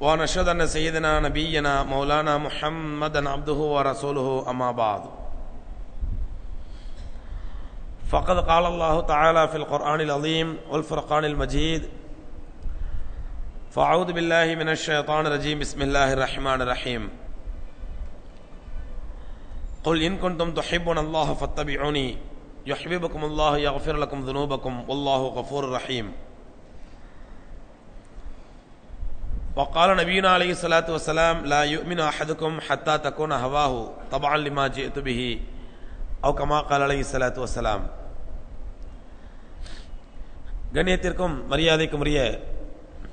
ونشهد أن سيدنا نبينا مولانا محمدا عبده ورسوله أما بعد. فقد قال الله تعالى في القرآن العظيم والفرقان المجيد فأعوذ بالله من الشيطان الرجيم بسم الله الرحمن الرحيم. قل ان كنتم تحبون الله فاتبعوني يحببكم الله يغفر لكم ذنوبكم والله غفور رحيم. وقال نبينا عليه الصلاة والسلام لا يؤمن أحدكم حتى تكون هواه طبعا لما جئت به أو كما قال عليه الصلاة والسلام கண்ணியத்திற்கும் மரியாதைக்கும் உரிய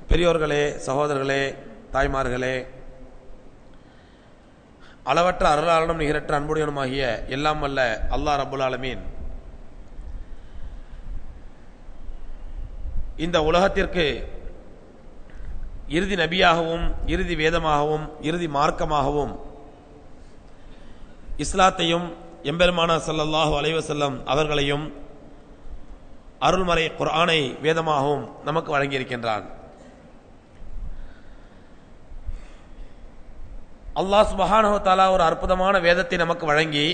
பெரியோர்களே சகோதரர்களே தாய்மார்களே அளவற்ற அருளாளனும் நிகரற்ற அன்புடையனுமாகிய எல்லாம் வல்ல அல்லாஹ் ரபுல் ஆலமீன் இந்த உலகத்திற்கு இறுதி நபியாகவும் இறுதி வேதமாகவும் இறுதி மார்க்கமாகவும் இஸ்லாத்தையும் எம்பெருமானா சல்லல்லாஹு அலைவசல்லம் அவர்களையும் அருள்மறை குர்ஆனை வேதமாகவும் நமக்கு வழங்கியிருக்கின்றான் அல்லாஹ் சுபஹானஹு தாலா ஒரு அற்புதமான வேதத்தை நமக்கு வழங்கி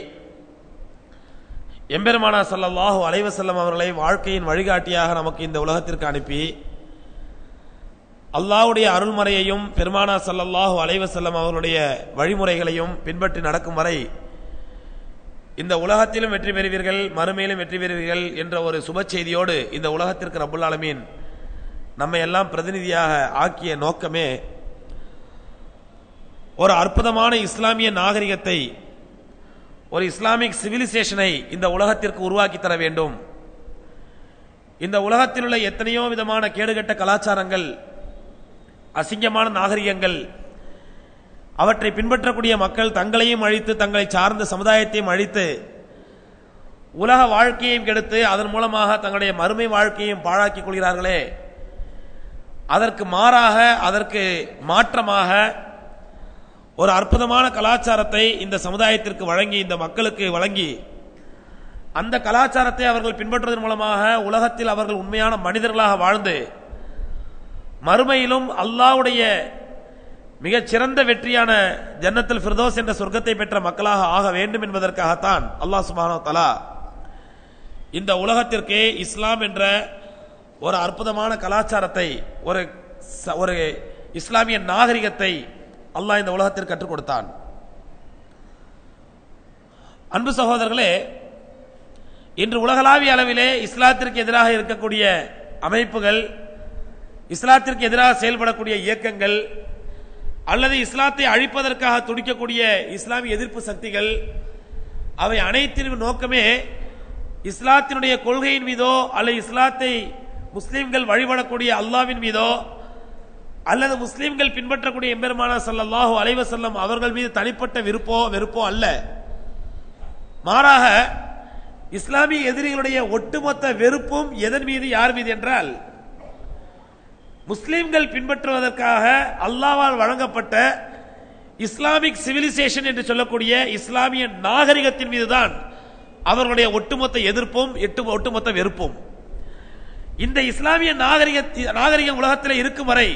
எம்பெருமானா சல்லல்லாஹு அலைவசல்லம் அவர்களை வாழ்க்கையின் வழிகாட்டியாக நமக்கு இந்த உலகத்திற்கு அனுப்பி அல்லாவுடைய அருள்மறையையும் பெருமானா சல்லல்லாஹு அலைவசல்லம் அவர்களுடைய வழிமுறைகளையும் பின்பற்றி நடக்கும் வரை இந்த உலகத்திலும் வெற்றி பெறுவீர்கள் மறுமையிலும் வெற்றி பெறுவீர்கள் என்ற ஒரு சுப செய்தியோடு இந்த உலகத்திற்கு ரபுல் ஆலமீன் நம்மை எல்லாம் பிரதிநிதியாக ஆக்கிய நோக்கமே ஒரு அற்புதமான இஸ்லாமிய நாகரிகத்தை ஒரு இஸ்லாமிக் சிவிலைசேஷனை இந்த உலகத்திற்கு உருவாக்கி தர வேண்டும். இந்த உலகத்தில் உள்ள எத்தனையோ விதமான கேடுகட்ட கலாச்சாரங்கள் அசிங்கமான நாகரிகங்கள். அவற்றை பின்பற்றக்கூடிய மக்கள் தங்களையும் அழித்து தங்களை சார்ந்த சமுதாயத்தையும் அழித்து உலக வாழ்க்கையையும் கெடுத்து அதன் மூலமாக தங்களுடைய மறுமை வாழ்க்கையும் பாழாக்கிக் கொள்கிறார்களே. அதற்கு மாறாக அதற்கு மாற்றமாக ஒரு அற்புதமான கலாச்சாரத்தை இந்த சமுதாயத்திற்கு வழங்கி இந்த மக்களுக்கு வழங்கி அந்த கலாச்சாரத்தை அவர்கள் பின்பற்றுவதன் மூலமாக உலகத்தில் அவர்கள் உண்மையான மனிதர்களாக வாழ்ந்து மறுமையிலும் அல்லாவுடைய மிகச்சிறந்த வெற்றியான ஜன்னத்தில் ஃபிர்தோஸ் என்ற சொர்க்கத்தை பெற்ற மக்களாக ஆக வேண்டும் என்பதற்காகத்தான் அல்லாஹ் சுபானோ தலா இந்த உலகத்திற்கு இஸ்லாம் என்ற ஒரு அற்புதமான கலாச்சாரத்தை ஒரு ஒரு இஸ்லாமிய நாகரிகத்தை அல்லாஹ் இந்த உலகத்திற்கு கற்றுக் கொடுத்தான். அன்பு சகோதரர்களே இன்று உலகளாவிய அளவிலே இஸ்லாத்திற்கு எதிராக இருக்கக்கூடிய அமைப்புகள் இஸ்லாத்திற்கு எதிராக செயல்படக்கூடிய இயக்கங்கள் அல்லது இஸ்லாத்தை அழிப்பதற்காக துடிக்கக்கூடிய இஸ்லாமிய எதிர்ப்பு சக்திகள் அவை அனைத்தின் நோக்கமே இஸ்லாத்தினுடைய கொள்கையின் மீதோ அல்லது இஸ்லாத்தை முஸ்லீம்கள் வழிபடக்கூடிய அல்லாவின் மீதோ அல்லது முஸ்லீம்கள் பின்பற்றக்கூடிய எம்பெருமான சல்லாஹூ அலைவசல்லம் அவர்கள் மீது தனிப்பட்ட விருப்போ வெறுப்போ அல்ல. மாறாக இஸ்லாமிய எதிரிகளுடைய ஒட்டுமொத்த வெறுப்பும் எதன் மீது யார் மீது என்றால் முஸ்லீம்கள் பின்பற்றுவதற்காக அல்லாவால் வழங்கப்பட்ட இஸ்லாமிக் சிவிலைசேஷன் என்று சொல்லக்கூடிய இஸ்லாமிய நாகரிகத்தின் மீதுதான் அவர்களுடைய ஒட்டுமொத்த எதிர்ப்பும் ஒட்டுமொத்த வெறுப்பும். இந்த இஸ்லாமிய நாகரிக நாகரிகம் உலகத்தில் இருக்கும் வரை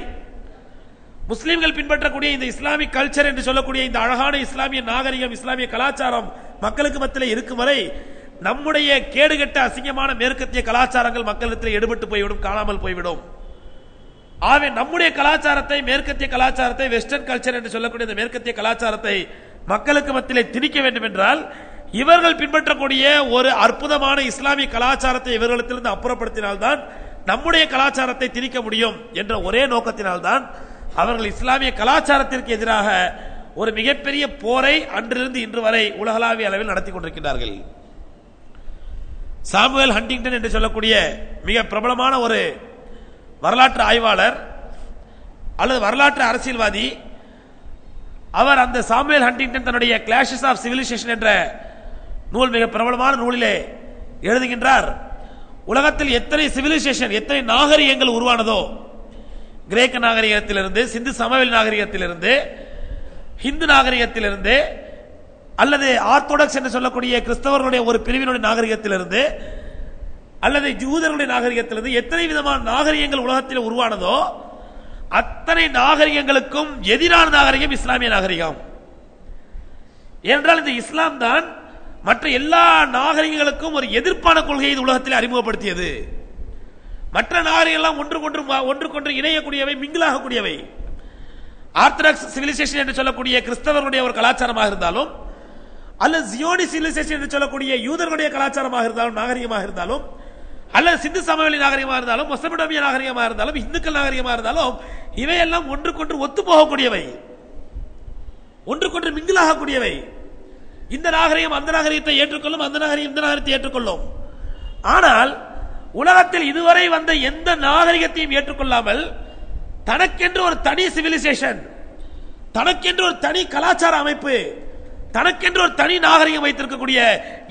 முஸ்லீம்கள் பின்பற்றக்கூடிய இந்த இஸ்லாமிக் கல்ச்சர் என்று சொல்லக்கூடிய இந்த அழகான இஸ்லாமிய நாகரிகம் இஸ்லாமிய கலாச்சாரம் மக்களுக்கு மத்தியில் இருக்கும் வரை நம்முடைய கேடுகட்ட அசிங்கமான மேற்கத்திய கலாச்சாரங்கள் மக்களிடத்தில் எடுபட்டு போய்விடும் காணாமல் போய்விடும். ஆகவே நம்முடைய கலாச்சாரத்தை மேற்கத்திய கலாச்சாரத்தை வெஸ்டர்ன் கல்ச்சர் என்று சொல்லக்கூடிய இந்த மேற்கத்திய கலாச்சாரத்தை மக்களுக்கு மத்தியிலே திணிக்க வேண்டும் என்றால் இவர்கள் பின்பற்றக்கூடிய ஒரு அற்புதமான இஸ்லாமிய கலாச்சாரத்தை இவர்களிடத்திலிருந்து அப்புறப்படுத்தினால்தான் நம்முடைய கலாச்சாரத்தை திணிக்க முடியும் என்ற ஒரே நோக்கத்தினால்தான் அவர்கள் இஸ்லாமிய கலாச்சாரத்திற்கு எதிராக ஒரு மிகப்பெரிய போரை அன்றிருந்து இன்று வரை உலகளாவிய அளவில் நடத்தி கொண்டிருக்கிறார்கள் சாமுவேல் ஹண்டிங்டன் என்று சொல்லக்கூடிய மிக பிரபலமான ஒரு வரலாற்று ஆய்வாளர் அல்லது வரலாற்று அரசியல்வாதி அவர் அந்த சாமுவேல் ஹண்டிங்டன் தன்னுடைய கிளாஷஸ் ஆஃப் சிவிலைசேஷன் என்ற நூல் மிக பிரபலமான நூலிலே எழுதுகின்றார். உலகத்தில் எத்தனை சிவிலைசேஷன் எத்தனை நாகரிகங்கள் உருவானதோ கிரேக்க நாகரிகத்திலிருந்து சிந்து சமவெளி நாகரிகத்திலிருந்து ஹிந்து நாகரிகத்திலிருந்து அல்லது ஆர்த்தோடாக்ஸ் என்று சொல்லக்கூடிய கிறிஸ்தவர்களுடைய ஒரு பிரிவினுடைய நாகரிகத்திலிருந்து அல்லது ஜூதர்களுடைய நாகரிகத்திலிருந்து எத்தனை விதமான நாகரிகங்கள் உலகத்தில் உருவானதோ அத்தனை நாகரிகங்களுக்கும் எதிரான நாகரிகம் இஸ்லாமிய நாகரிகம். ஏனென்றால் இந்த இஸ்லாம் தான் மற்ற எல்லா நாகரிகங்களுக்கும் ஒரு எதிர்ப்பான கொள்கையை இது உலகத்தில் அறிமுகப்படுத்தியது. மற்ற நாகரிகெல்லாம் ஒன்றுக்கொன்று ஒன்றுக்கொன்று இணையக்கூடியவை மிங்கிலாகக்கூடியவை. ஆர்த்தடாக்ஸ் சிவிலைசேஷன் என்று சொல்லக்கூடிய கிறிஸ்தவர்களுடைய ஒரு கலாச்சாரமாக இருந்தாலும் அல்லது ஜியோனி சிவிலைசேஷன் என்று சொல்லக்கூடிய யூதர்களுடைய கலாச்சாரமாக இருந்தாலும் நாகரிகமாக இருந்தாலும் அல்லது சிந்து சமவெளி நாகரிகமாக இருந்தாலும் மொசமிடோமிய நாகரிகமாக இருந்தாலும் இந்துக்கள் நாகரிகமாக இருந்தாலும் இவையெல்லாம் ஒன்றுக்கொன்று ஒத்து போகக்கூடியவை ஒன்றுக்கொன்று மிங்கிலாகக்கூடியவை. இந்த நாகரிகம் அந்த நாகரிகத்தை ஏற்றுக்கொள்ளும் அந்த நாகரிகம் இந்த நாகரிகத்தை ஏற்றுக்கொள்ளும். ஆனால் உலகத்தில் இதுவரை வந்த எந்த நாகரிகத்தையும் ஏற்றுக்கொள்ளாமல் தனக்கென்று ஒரு தனி சிவிலைசேஷன் தனக்கென்று ஒரு தனி கலாச்சார அமைப்பு தனக்கென்று ஒரு தனி நாகரிகம் வைத்திருக்கக்கூடிய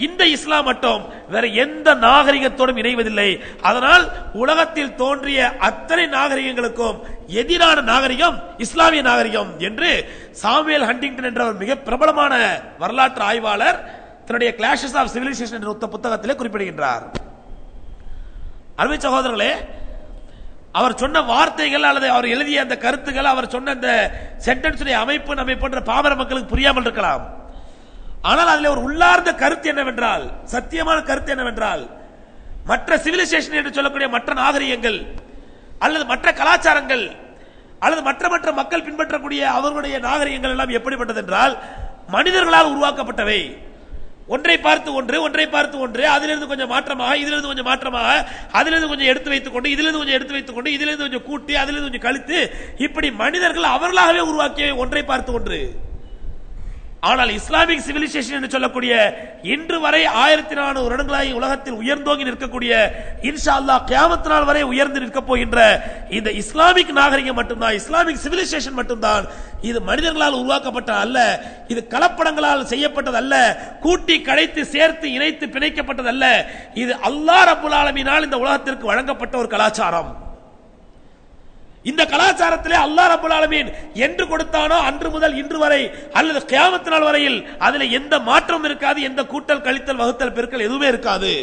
இந்த இஸ்லாம் மட்டும் வேற எந்த நாகரிகத்தோடும் இணைவதில்லை. அதனால் உலகத்தில் தோன்றிய அத்தனை நாகரிகங்களுக்கும் எதிரான நாகரிகம் இஸ்லாமிய நாகரிகம் என்று சாமுவேல் ஹண்டிங்டன் என்ற ஒரு மிக பிரபலமான வரலாற்று ஆய்வாளர் தன்னுடைய கிளாஷஸ் ஆஃப் சிவிலைசேஷன் என்ற ஒத்த புத்தகத்திலே குறிப்பிடுகின்றார். அருமை சகோதரர்களே அவர் சொன்ன வார்த்தைகள் அல்லது அவர் எழுதிய அந்த கருத்துக்கள் அவர் சொன்ன அந்த சென்டென்ஸுடைய அமைப்பு நம்மை போன்ற பாமர மக்களுக்கு புரியாமல் இருக்கலாம். ஆனால் அதில் ஒரு உள்ளார்ந்த கருத்து என்னவென்றால் சத்தியமான கருத்து என்னவென்றால் மற்ற சிவிலைசேஷன் என்று சொல்லக்கூடிய மற்ற நாகரிகங்கள் அல்லது மற்ற கலாச்சாரங்கள் அல்லது மற்ற மற்ற மக்கள் பின்பற்றக்கூடிய அவர்களுடைய நாகரிகங்கள் எல்லாம் எப்படிப்பட்டது என்றால் மனிதர்களால் உருவாக்கப்பட்டவை. ஒன்றை பார்த்து ஒன்று ஒன்றை பார்த்து ஒன்று அதிலிருந்து கொஞ்சம் மாற்றமாக இதிலிருந்து கொஞ்சம் மாற்றமாக அதிலிருந்து கொஞ்சம் எடுத்து வைத்துக் கொண்டு இதிலிருந்து கொஞ்சம் எடுத்து வைத்துக் கொண்டு இதிலிருந்து கொஞ்சம் கூட்டி அதிலிருந்து கொஞ்சம் கழித்து இப்படி மனிதர்கள் அவர்களாகவே உருவாக்கிய ஒன்றை பார்த்து ஒன்று. ஆனால் இஸ்லாமிக் சிவிலைசேஷன் என்று சொல்லக்கூடிய இன்று வரை ஆயிரத்தி நானூறு வருடங்களாக உலகத்தில் உயர்ந்தோங்கி நிற்கக்கூடிய இன்ஷா அல்லாஹ் கியாமத் நாள் வரை உயர்ந்து நிற்கப் போகின்ற இந்த இஸ்லாமிக் நாகரிகம் மட்டும்தான் இஸ்லாமிக் சிவிலைசேஷன் மட்டும்தான் இது மனிதர்களால் உருவாக்கப்பட்ட அல்ல இது கலப்படங்களால் செய்யப்பட்டது அல்ல கூட்டி கடைத்து சேர்த்து இணைத்து பிணைக்கப்பட்டது அல்ல இது அல்லாஹ் ரபுல் ஆலமினால் இந்த உலகத்திற்கு வழங்கப்பட்ட ஒரு கலாச்சாரம். இந்த கலாச்சாரத்திலே அல்லாஹ் ரபுல் ஆலமீன் என்று கொடுத்தானோ அன்று முதல் இன்று வரை அல்லது கியாமத்து நாள் வரையில் அதுல எந்த மாற்றம் இருக்காது எந்த கூட்டல் கழித்தல் வகுத்தல் பெருக்கல் எதுவுமே இருக்காது.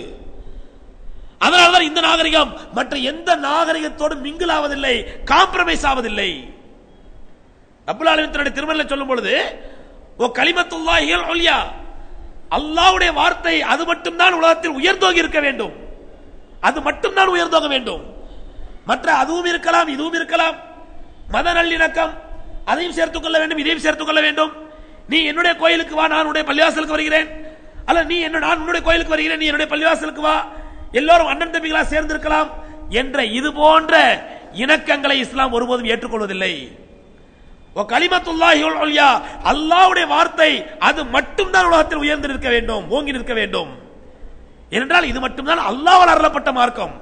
அதனால்தான் இந்த நாகரிகம் மற்ற எந்த நாகரிகத்தோடு மிங்கிள் ஆவதில்லை காம்ப்ரமைஸ் ஆவதில்லை. ரபுல் ஆலமீன் தன்னுடைய திருமணம் சொல்லும் பொழுது ஓ கலிமத்துல்லாஹியல் ஒலியா அல்லாவுடைய வார்த்தை அது மட்டும்தான் உலகத்தில் உயர்ந்தோங்கி இருக்க வேண்டும். அது மட்டும்தான் உயர்ந்தோங்க வேண்டும். மற்ற அதுவும் இருக்கலாம் இதுவும் இருக்கலாம். மத நல்லிணக்கம் அதையும் சேர்த்துக் கொள்ள வேண்டும் இதையும் சேர்த்துக் கொள்ள வேண்டும். நீ என்னுடைய கோயிலுக்கு வா நான் உன்னுடைய பள்ளிவாசலுக்கு வருகிறேன். அல்ல நீ என்ன நான் உன்னுடைய கோயிலுக்கு வருகிறேன் நீ என்னுடைய பள்ளிவாசலுக்கு வா. எல்லோரும் அண்ணன் தம்பிகளா சேர்ந்திருக்கலாம் என்ற இது போன்ற இணக்கங்களை இஸ்லாம் ஒருபோதும் ஏற்றுக்கொள்வதில்லை. கலிமத்துல்லாஹி அல்லாஹ்வுடைய வார்த்தை அது மட்டும்தான் உலகத்தில் உயர்ந்து நிற்க வேண்டும் ஓங்கி நிற்க வேண்டும். ஏனென்றால் இது மட்டும்தான் அல்லாஹ்வால் அருளப்பட்ட மார்க்கம்.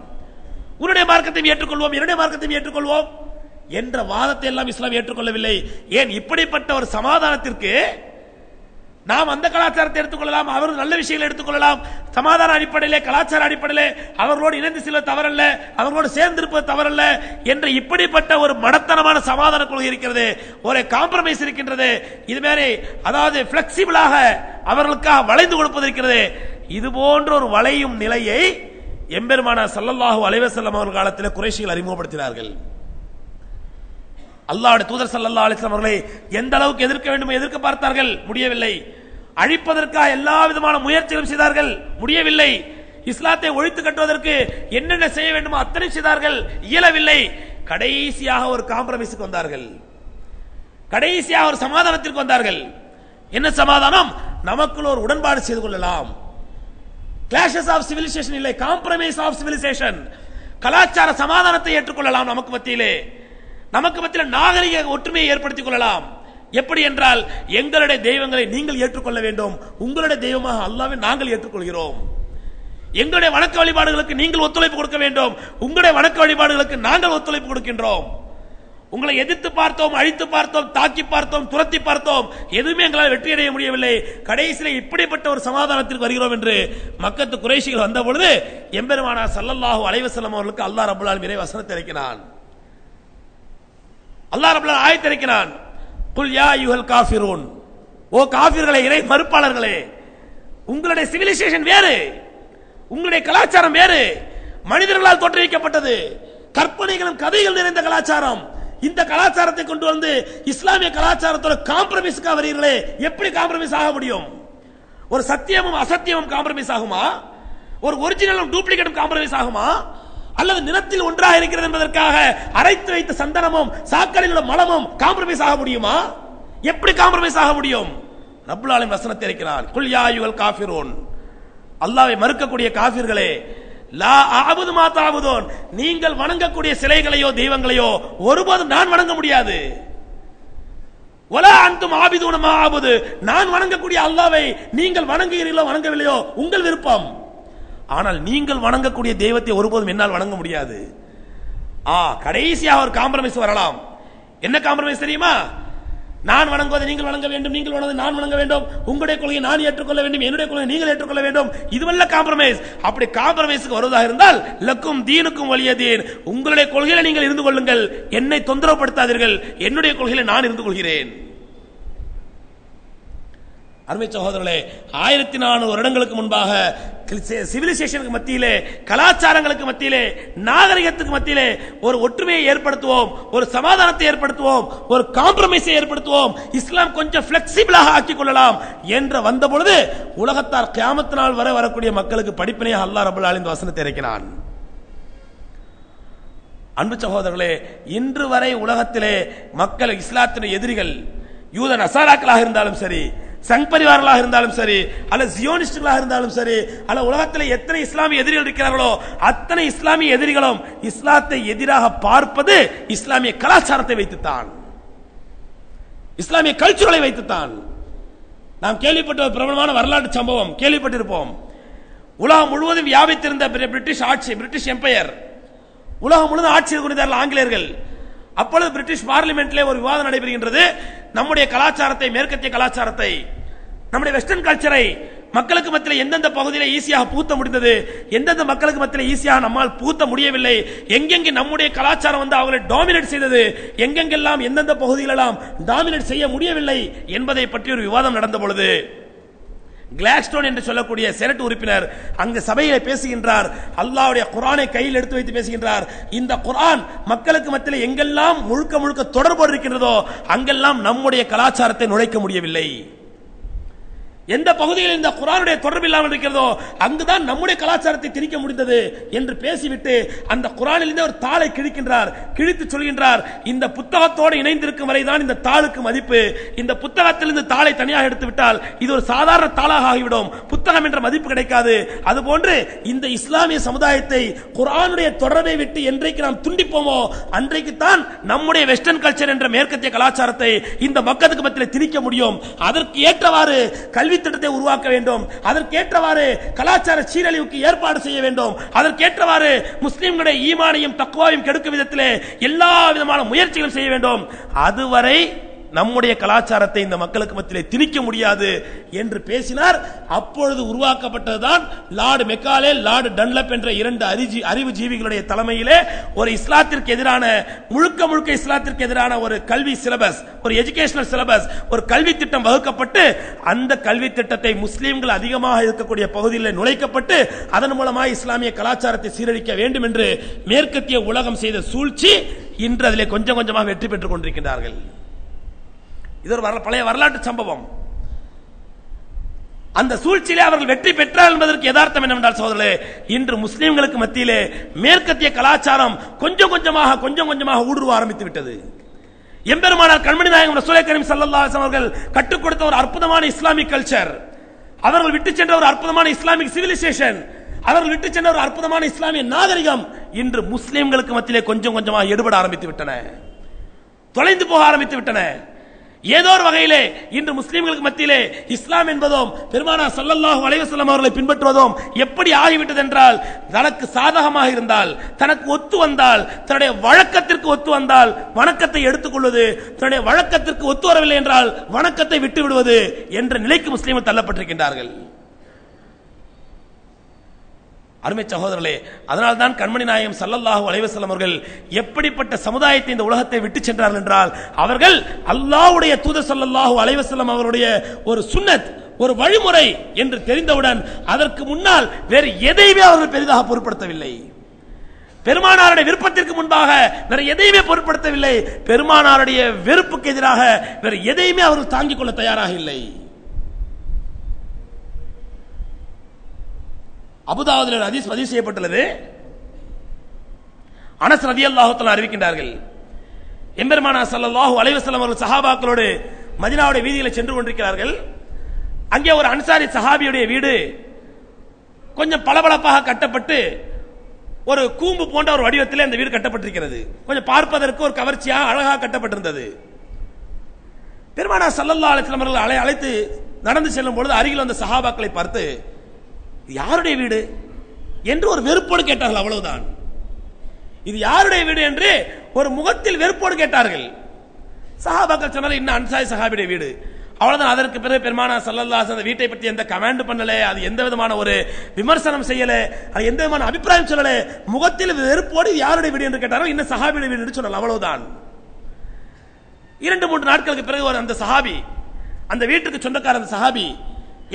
உன்னுடைய மார்க்கத்தையும் ஏற்றுக்கொள்வோம் என்னுடைய மார்க்கத்தையும் ஏற்றுக்கொள்வோம் என்ற வாதத்தை எல்லாம் இஸ்லாம் ஏற்றுக்கொள்ளவில்லை. ஏன்? இப்படிப்பட்ட ஒரு சமாதானத்திற்கு நாம் அந்த கலாச்சாரத்தை எடுத்துக்கொள்ளலாம் அவர் நல்ல விஷயங்களை எடுத்துக்கொள்ளலாம். சமாதான அடிப்படையிலே கலாச்சார அடிப்படையிலே அவர்களோடு இணைந்து செல்வது தவறல்ல அவர்களோடு சேர்ந்திருப்பது தவறல்ல என்ற இப்படிப்பட்ட ஒரு மடத்தனமான சமாதான கொள்கை இருக்கிறது ஒரு காம்ப்ரமைஸ் இருக்கின்றது. இது மாதிரி அதாவது பிளெக்சிபிளாக அவர்களுக்காக வளைந்து கொடுப்பது இருக்கிறது. இது போன்ற ஒரு வளையும் நிலையை எம்பெருமானா சல்லல்லாஹு அலைவசல்லம் அவர்கள் காலத்தில் குறைஷிகள் அறிமுகப்படுத்தினார்கள். அல்லாவுடைய தூதர் சல்லல்லா அலிஸ்லாம் அவர்களை எந்த அளவுக்கு எதிர்க்க வேண்டும் எதிர்க்க பார்த்தார்கள்? முடியவில்லை. அழிப்பதற்காக எல்லா விதமான முயற்சிகளும் செய்தார்கள். முடியவில்லை. இஸ்லாத்தை ஒழித்து கட்டுவதற்கு என்னென்ன செய்ய வேண்டுமோ அத்தனை செய்தார்கள். இயலவில்லை. கடைசியாக ஒரு காம்ப்ரமைஸுக்கு வந்தார்கள். கடைசியாக ஒரு சமாதானத்திற்கு வந்தார்கள். என்ன சமாதானம்? நமக்குள் ஒரு உடன்பாடு செய்து கொள்ளலாம். கிளாஷஸ் ஆஃப் சிவிலைசேஷன் இல்லை. காம்ப்ரமைஸ் ஆஃப் சிவிலைசேஷன் கலாச்சார சமாதானத்தை ஏற்றுக்கொள்ளலாம் நமக்கு மத்தியிலே. நமக்கு மத்தியில் நாகரிக ஒற்றுமையை ஏற்படுத்திக் கொள்ளலாம். எப்படி என்றால் எங்களுடைய தெய்வங்களை நீங்கள் ஏற்றுக்கொள்ள வேண்டும். உங்களுடைய தெய்வமாக அல்லாவே நாங்கள் ஏற்றுக்கொள்கிறோம். எங்களுடைய வணக்க வழிபாடுகளுக்கு நீங்கள் ஒத்துழைப்பு கொடுக்க வேண்டும். உங்களுடைய வணக்க வழிபாடுகளுக்கு நாங்கள் ஒத்துழைப்பு கொடுக்கின்றோம். உங்களை எதிர்த்து பார்த்தோம் அழித்து பார்த்தோம் தாக்கி பார்த்தோம் துரத்தி பார்த்தோம். எதுவுமே எங்களால் வெற்றி அடைய முடியவில்லை. கடைசியில் இப்படிப்பட்ட ஒரு சமாதானத்திற்கு வருகிறோம் என்று மக்கத்து குறைஷிகள் வந்த பொழுது எம்பெருமானார் சல்லல்லாஹு அலைவசல்லம் அவர்களுக்கு அல்லாஹ் ரபுல்லால் ஆலமீன் இறை வசனத்தை இறக்கினான் அல்லாஹ் ரப்பல் ஆலமீன் குல் யா அய்யுஹல் காஃபிரூன். ஓ காஃபிர்களே இறை மறுப்பாளர்களே உங்களுடைய சிவிலைசேஷன் வேறு. உங்களுடைய கலாச்சாரம் வேறு. மனிதர்களால் தோற்றுவிக்கப்பட்டது. கற்பனைகளும் கதைகள் நிறைந்த கலாச்சாரம். இந்த கலாச்சாரத்தை கொண்டு வந்து இஸ்லாமிய கலாச்சாரத்தோட காம்ப்ரமைஸ்க்காக வரீர்களே எப்படி காம்ப்ரமைஸ் ஆக முடியும்? ஒரு சத்தியமும் அசத்தியமும் காம்ப்ரமைஸ் ஆகுமா? ஒரு ஒரிஜினலும் டூப்ளிகேட்டும் காம்ப்ரமைஸ் ஆகுமா? அல்லது நிலத்தில் ஒன்றாக இருக்கிறது என்பதற்காக அரைத்து வைத்த சந்தனமும் சாக்கடையில் உள்ள மலமும் காம்ப்ரமைஸ் ஆக முடியுமா? எப்படி காம்ப்ரமைஸ் ஆக முடியும்? ரப்புல் வசனத்தை இருக்கிறார் குல் யா அய்யுஹல் காஃபிரூன். மறுக்கக்கூடிய காஃபிர்களே லா ஆபுது மாத்த நீங்கள் வணங்கக்கூடிய சிலைகளையோ தெய்வங்களையோ ஒருபோதும் நான் வணங்க முடியாது. ஒலா அந்தும் ஆபிதூன மா ஆபுது நான் வணங்கக்கூடிய அல்லாவை நீங்கள் வணங்குகிறீர்களோ வணங்கவில்லையோ உங்கள் விருப்பம். ஆனால் நீங்கள் வணங்கக்கூடிய தெய்வத்தை ஒருபோதும் என்னால் வணங்க முடியாது. ஆ கடைசியாக ஒரு காம்ப்ரமைஸ் வரலாம். என்ன காம்ப்ரமைஸ் தெரியுமா? நான் வணங்குவதை நீங்கள் வணங்க வேண்டும் நீங்கள் வணங்குவதை நான் வணங்க வேண்டும். உங்களுடைய கொள்கையை நான் ஏற்றுக்கொள்ள வேண்டும் என்னுடைய கொள்கையை நீங்கள் ஏற்றுக்கொள்ள வேண்டும். இதுவல்ல காம்ப்ரமைஸ் அப்படி காம்ப்ரமைஸுக்கு வருவதாக இருந்தால் லக்கும் தீனுக்கும் வலிய தீன் உங்களுடைய கொள்கையில நீங்கள் இருந்து கொள்ளுங்கள். என்னை தொந்தரவுப்படுத்தாதீர்கள் என்னுடைய கொள்கையில நான் இருந்து கொள்கிறேன். அருமை சகோதரர்களே ஆயிரத்தி நானூறு வருடங்களுக்கு முன்பாக சிவிலைசேஷனுக்கு மத்தியிலே கலாச்சாரங்களுக்கு மத்தியிலே நாகரிகத்துக்கு மத்தியிலே ஒரு ஒற்றுமையை ஏற்படுத்துவோம் ஒரு சமாதானத்தை ஏற்படுத்துவோம் ஒரு காம்ப்ரமைஸை ஏற்படுத்துவோம். இஸ்லாம் கொஞ்சம் பிளெக்சிபிளாக ஆக்கிக் கொள்ளலாம் என்ற வந்த பொழுது உலகத்தார் கியாமத்து நாள் வரை வரக்கூடிய மக்களுக்கு படிப்பினையாக அல்லா ரபுல் ஆலின் வசனத்தை இறக்கினான். அன்பு சகோதரர்களே இன்று வரை உலகத்திலே மக்கள் இஸ்லாத்தின் எதிரிகள் யூத நசாராக்களாக இருந்தாலும் சரி சங் பரிவார்களாக இருந்தாலும் சரி அல்ல ஜியோனிஸ்டுகளாக இருந்தாலும் சரி அல்ல உலகத்தில் எத்தனை இஸ்லாமிய எதிரிகள் இருக்கிறார்களோ அத்தனை இஸ்லாமிய எதிரிகளும் இஸ்லாத்தை எதிராக பார்ப்பது இஸ்லாமிய கலாச்சாரத்தை வைத்துத்தான். இஸ்லாமிய கல்ச்சுரலை வைத்துத்தான். நாம் கேள்விப்பட்ட ஒரு பிரபலமான வரலாற்று சம்பவம் கேள்விப்பட்டிருப்போம். உலகம் முழுவதும் வியாபித்திருந்த பிரிட்டிஷ் ஆட்சி பிரிட்டிஷ் எம்பையர் உலகம் முழுவதும் ஆட்சி புரிந்தார்கள் ஆங்கிலேயர்கள். அப்பொழுது பிரிட்டிஷ் பார்லிமெண்ட்ல ஒரு விவாதம் நடைபெறுகின்றது. நம்முடைய கலாச்சாரத்தை மேற்கத்திய கலாச்சாரத்தை நம்முடைய வெஸ்டர்ன் கல்ச்சரை மக்களுக்கு மத்தியில் எந்தெந்த பகுதியில் ஈஸியாக பூத்த முடிந்தது எந்தெந்த மக்களுக்கு மத்தியில் ஈஸியாக நம்மால் பூத்த முடியவில்லை எங்கெங்கு நம்முடைய கலாச்சாரம் வந்து அவங்களை டாமினேட் செய்தது எங்கெங்கெல்லாம் எந்தெந்த பகுதிகளெல்லாம் டாமினேட் செய்ய முடியவில்லை என்பதை பற்றி ஒரு விவாதம் நடந்த பொழுது கிளாக்ஸ்டோன் என்று சொல்லக்கூடிய செனட் உறுப்பினர் அங்கு சபையில பேசுகின்றார். அல்லாவுடைய குரானை கையில் எடுத்து வைத்து பேசுகின்றார். இந்த குரான் மக்களுக்கு மத்தியில் எங்கெல்லாம் முழுக்க முழுக்க தொடர்பு இருக்கின்றதோ அங்கெல்லாம் நம்முடைய கலாச்சாரத்தை நுழைக்க முடியவில்லை. எந்த பகுதியில் இந்த குரானுடைய தொடர்பு இல்லாமல் இருக்கிறதோ அங்குதான் நம்முடைய கலாச்சாரத்தை திணிக்க முடிந்தது என்று பேசிவிட்டு அந்த குரானிலிருந்து ஒரு தாளை கிழிக்கின்றார் கிழித்து சொல்கின்றார் இந்த புத்தகத்தோடு இணைந்திருக்கும் வரைதான் இந்த தாளுக்கு மதிப்பு. இந்த புத்தகத்திலிருந்து தாளை தனியாக எடுத்து விட்டால் இது ஒரு சாதாரண தாளாக ஆகிவிடும். புத்தகம் என்ற மதிப்பு கிடைக்காது. அதுபோன்று இந்த இஸ்லாமிய சமுதாயத்தை குரானுடைய தொடர்பை விட்டு என்றைக்கு நாம் துண்டிப்போமோ அன்றைக்கு தான் நம்முடைய வெஸ்டர்ன் கல்ச்சர் என்ற மேற்கத்திய கலாச்சாரத்தை இந்த மக்களுக்கு மத்தியில் திணிக்க முடியும். அதற்கு ஏற்றவாறு கல்வி திட்டத்தை உருவாக்க வேண்டும். அதற்கேற்றவாறு கலாச்சார சீரழிவுக்கு ஏற்பாடு செய்ய வேண்டும். அதற்கேற்றவாறு முஸ்லிம்களுடைய ஈமானையும் தக்குவாவையும் கெடுக்கும் விதத்திலே எல்லா விதமான முயற்சிகள் செய்ய வேண்டும். அதுவரை நம்முடைய கலாச்சாரத்தை இந்த மக்களுக்கு மத்தியிலே திணிக்க முடியாது என்று பேசினார். அப்பொழுது உருவாக்கப்பட்டதுதான் லார்டு மெக்காலே லார்டு டன்லப் என்ற இரண்டு அறிஜி அறிவு ஜீவிகளுடைய தலைமையிலே ஒரு இஸ்லாத்திற்கு எதிரான முழுக்க முழுக்க இஸ்லாத்திற்கு எதிரான ஒரு கல்வி சிலபஸ் ஒரு எஜுகேஷனல் சிலபஸ் ஒரு கல்வி திட்டம் வகுக்கப்பட்டு அந்த கல்வி திட்டத்தை முஸ்லீம்கள் அதிகமாக இருக்கக்கூடிய பகுதியில் நுழைக்கப்பட்டு அதன் மூலமாக இஸ்லாமிய கலாச்சாரத்தை சீரழிக்க வேண்டும் என்று மேற்கத்திய உலகம் செய்த சூழ்ச்சி இன்று அதிலே கொஞ்சம் கொஞ்சமாக வெற்றி பெற்றுக் கொண்டிருக்கின்றார்கள். இது ஒரு பழைய வரலாற்று சம்பவம். அந்த சூழ்ச்சியிலே அவர்கள் வெற்றி பெற்றார் என்பதற்கு யதார்த்தம் என்னவென்றால் சோதரே இன்று முஸ்லிம்களுக்கு மத்தியிலே மேற்கத்திய கலாச்சாரம் கொஞ்சம் கொஞ்சமாக கொஞ்சம் கொஞ்சமாக ஊடுருவ ஆரம்பித்து விட்டது. எம்பெருமானார் கண்மணி நாயகம் ரசூலை கரீம் ஸல்லல்லாஹு அவர்கள் கற்றுக் கொடுத்த ஒரு அற்புதமான இஸ்லாமிக் கல்ச்சர். அவர்கள் விட்டு சென்ற ஒரு அற்புதமான இஸ்லாமிக் சிவிலைசேஷன். அவர்கள் விட்டு சென்ற ஒரு அற்புதமான இஸ்லாமிய நாகரிகம் இன்று முஸ்லிம்களுக்கு மத்தியிலே கொஞ்சம் கொஞ்சமாக எடுபட ஆரம்பித்து விட்டன. தொலைந்து போக ஆரம்பித்து விட்டன. ஏதோ ஒரு வகையிலே இன்று முஸ்லிம்களுக்கு மத்தியிலே இஸ்லாம் என்பதும் பெருமானா சல்லல்லாஹு அலைவசல்லம் அவர்களை பின்பற்றுவதும் எப்படி ஆகிவிட்டது என்றால் தனக்கு சாதகமாக இருந்தால் தனக்கு ஒத்து வந்தால் தன்னுடைய வழக்கத்திற்கு ஒத்து வந்தால் வணக்கத்தை எடுத்துக்கொள்வது தன்னுடைய வழக்கத்திற்கு ஒத்து வரவில்லை என்றால் வணக்கத்தை விட்டு விடுவது என்ற நிலைக்கு முஸ்லீம்கள் தள்ளப்பட்டிருக்கின்றார்கள். அருமை சகோதரர்களே அதனால் தான் கண்மணி நாயகம் சல்லல்லாஹு அலைவசல்லம் அவர்கள் எப்படிப்பட்ட சமுதாயத்தை இந்த உலகத்தை விட்டு சென்றார்கள் என்றால் அவர்கள் அல்லாஹ்வுடைய தூதர் சல்லல்லாஹு அலைவசல்லம் அவருடைய ஒரு சுன்னத் ஒரு வழிமுறை என்று தெரிந்தவுடன் அதற்கு முன்னால் வேறு எதையுமே அவர்கள் பெரிதாக பொருட்படுத்தவில்லை. பெருமானாருடைய விருப்பத்திற்கு முன்பாக வேற எதையுமே பொருட்படுத்தவில்லை. பெருமானாருடைய வெறுப்புக்கு எதிராக வேற எதையுமே அவர்கள் தாங்கிக் கொள்ள தயாராக இல்லை. அபுதாபுதில் ஒரு ஹதீஸ் பதிவு செய்யப்பட்டுள்ளது. அனஸ் ரதி அல்லாஹத்தில் அறிவிக்கின்றார்கள். எம்பெருமானா ஸல்லல்லாஹு அலைஹி அவர்கள் சஹாபாக்களோடு மதினாவுடைய வீதியில் சென்று கொண்டிருக்கிறார்கள். அங்கே ஒரு அன்சாரி சஹாபியுடைய வீடு கொஞ்சம் பளபளப்பாக கட்டப்பட்டு ஒரு கூம்பு போன்ற ஒரு வடிவத்தில் அந்த வீடு கட்டப்பட்டிருக்கிறது. கொஞ்சம் பார்ப்பதற்கு ஒரு கவர்ச்சியாக அழகாக கட்டப்பட்டிருந்தது. பெருமானா சல்லல்லா அலைஹி அவர்கள் அழை அழைத்து நடந்து செல்லும் பொழுது அருகில் வந்த சஹாபாக்களை பார்த்து இது யாருடைய வீடு? என்று ஒரு வெறுப்போடு கேட்டார்கள் அவ்வளவுதான். இது யாருடைய வீடு என்று ஒரு முகத்தில் வெறுப்போடு கேட்டார்கள். சஹாபாக்கள் சொன்னாலும் இன்னும் அன்சாரி சஹாபியுடைய வீடு. அவ்வளவுதான். அதற்கு பிறகு பெருமானா சல்லல்லாஸ் அந்த வீட்டை பற்றி எந்த கமாண்ட் பண்ணல அது எந்த விதமான ஒரு விமர்சனம் செய்யல அது எந்த விதமான அபிப்பிராயம் சொல்லல. முகத்தில் வெறுப்போடு யாருடைய வீடு என்று கேட்டார்கள் இன்னும் சஹாபியுடைய வீடு என்று சொன்னல அவ்வளவுதான். இரண்டு மூன்று நாட்களுக்கு பிறகு ஒரு அந்த சஹாபி அந்த வீட்டுக்கு சொந்தக்கார அந்த சஹாபி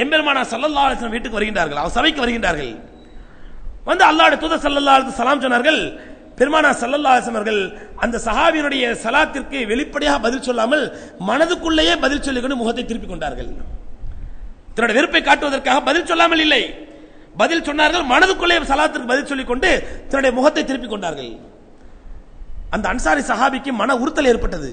எம்பெருமானா சல்லல்லா அலிஸ்லாம் வீட்டுக்கு வருகின்றார்கள். அவர் சபைக்கு வருகின்றார்கள். வந்து அல்லாஹ்வுடைய தூத சல்லல்லா அலிஸ்லாம் சலாம் சொன்னார்கள் பெருமானா சல்லல்லா அலிஸ்லாம் அவர்கள் அந்த சஹாபியினுடைய சலாத்திற்கு வெளிப்படையாக பதில் சொல்லாமல் மனதுக்குள்ளேயே பதில் சொல்லிக்கொண்டு முகத்தை திருப்பிக் கொண்டார்கள். தன்னுடைய வெறுப்பை காட்டுவதற்காக பதில் சொல்லாமல் இல்லை. பதில் சொன்னார்கள் மனதுக்குள்ளே சலாத்திற்கு பதில் சொல்லிக் கொண்டு தன்னுடைய முகத்தை திருப்பிக் கொண்டார்கள். அந்த அன்சாரி சஹாபிக்கு மன உறுத்தல் ஏற்பட்டது.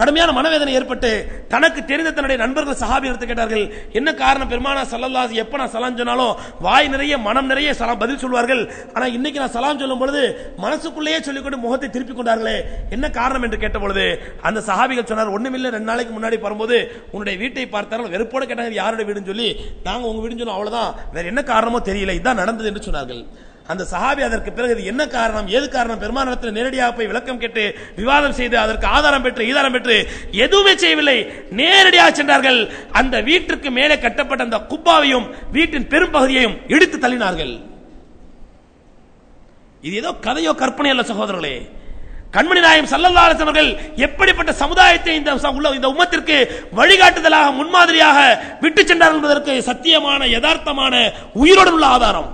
கடுமையான மனவேதனை ஏற்பட்டு தனக்கு தெரிந்த தன்னுடைய நண்பர்கள் சஹாபி எடுத்து கேட்டார்கள் என்ன காரணம் பெருமானா சல்லல்லாஸ் எப்ப நான் சலாம் சொன்னாலும் வாய் நிறைய மனம் நிறைய சலாம் பதில் சொல்வார்கள். ஆனா இன்னைக்கு நான் சலாம் சொல்லும் பொழுது மனசுக்குள்ளேயே சொல்லிக்கொண்டு முகத்தை திருப்பி கொண்டார்களே என்ன காரணம்? என்று கேட்ட பொழுது அந்த சஹாபிகள் சொன்னார் ஒண்ணுமில்லை ரெண்டு நாளைக்கு முன்னாடி வரும்போது உன்னுடைய வீட்டை பார்த்தார்கள் வெறுப்போட கேட்டாங்க யாருடைய யாரோட வீடுன்னு சொல்லி நாங்க உங்க வீடுன்னு சொன்னோம் அவ்வளவுதான். வேற என்ன காரணமோ தெரியல இதுதான் நடந்தது என்று சொன்னார்கள். அந்த சஹாபி அதற்கு பிறகு இது என்ன காரணம்? ஏது காரணம்? பெருமானத்தில் நேரடியாக போய் விளக்கம் கேட்டு விவாதம் செய்து அதற்கு ஆதாரம் பெற்று ஈதாரம் பெற்று எதுவுமே செய்யவில்லை. நேரடியாக சென்றார்கள். அந்த வீட்டிற்கு மேலே கட்டப்பட்ட அந்த குப்பாவையும் வீட்டின் பெரும்பகுதியையும் இடித்து தள்ளினார்கள். இது ஏதோ கதையோ கற்பனை அல்ல சகோதரர்களே. கண்மணி நாயம் சல்லல்லாஹு அவர்கள் எப்படிப்பட்ட சமுதாயத்தை இந்த உள்ள இந்த உம்மத்திற்கு வழிகாட்டுதலாக முன்மாதிரியாக விட்டு சென்றார் என்பதற்கு சத்தியமான யதார்த்தமான உயிரோடு உள்ள ஆதாரம்.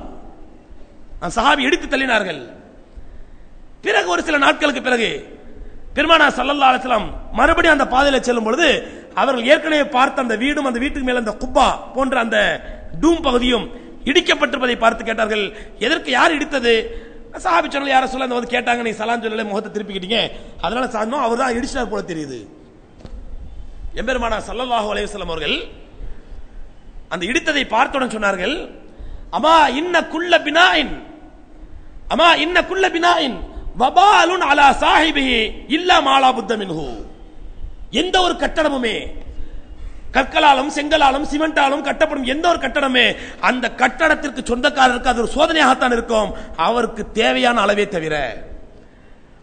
சஹாபி இடித்து தள்ளினார்கள். பிறகு ஒரு சில நாட்களுக்கு பிறகு பெருமானா சல்லல்லா அலிஸ்லாம் மறுபடியும் அந்த பாதையில் செல்லும் பொழுது அவர்கள் ஏற்கனவே பார்த்த அந்த வீடும் அந்த வீட்டுக்கு மேல அந்த குப்பா போன்ற அந்த டூம் பகுதியும் இடிக்கப்பட்டிருப்பதை பார்த்து கேட்டார்கள். எதற்கு யார் இடித்தது? சஹாபி சொன்னல யார சொல்ல அந்த வந்து கேட்டாங்க நீ சலான் சொல்லல முகத்தை திருப்பிக்கிட்டீங்க. அதனால சாதனம் அவர் தான் இடிச்சார் போல தெரியுது. எம்பெருமானா சல்லல்லாஹு அலைவசலம் அவர்கள் அந்த இடித்ததை பார்த்தவுடன் சொன்னார்கள் அமா இன்ன குல்ல பினாயின். அமா இன்ன குல்ல பினாயின். வபாலுன் அலா சாஹிபிஹி இல்லா மாலா புத்த மின்ஹு. எந்த ஒரு கட்டடமுமே கற்களாலும் செங்கலாலும் சிமெண்டாலும் கட்டப்படும் எந்த ஒரு கட்டடமே அந்த கட்டடத்திற்கு சொந்தக்காரருக்கு அது ஒரு சோதனையாகத்தான் இருக்கும். அவருக்கு தேவையான அளவே தவிர.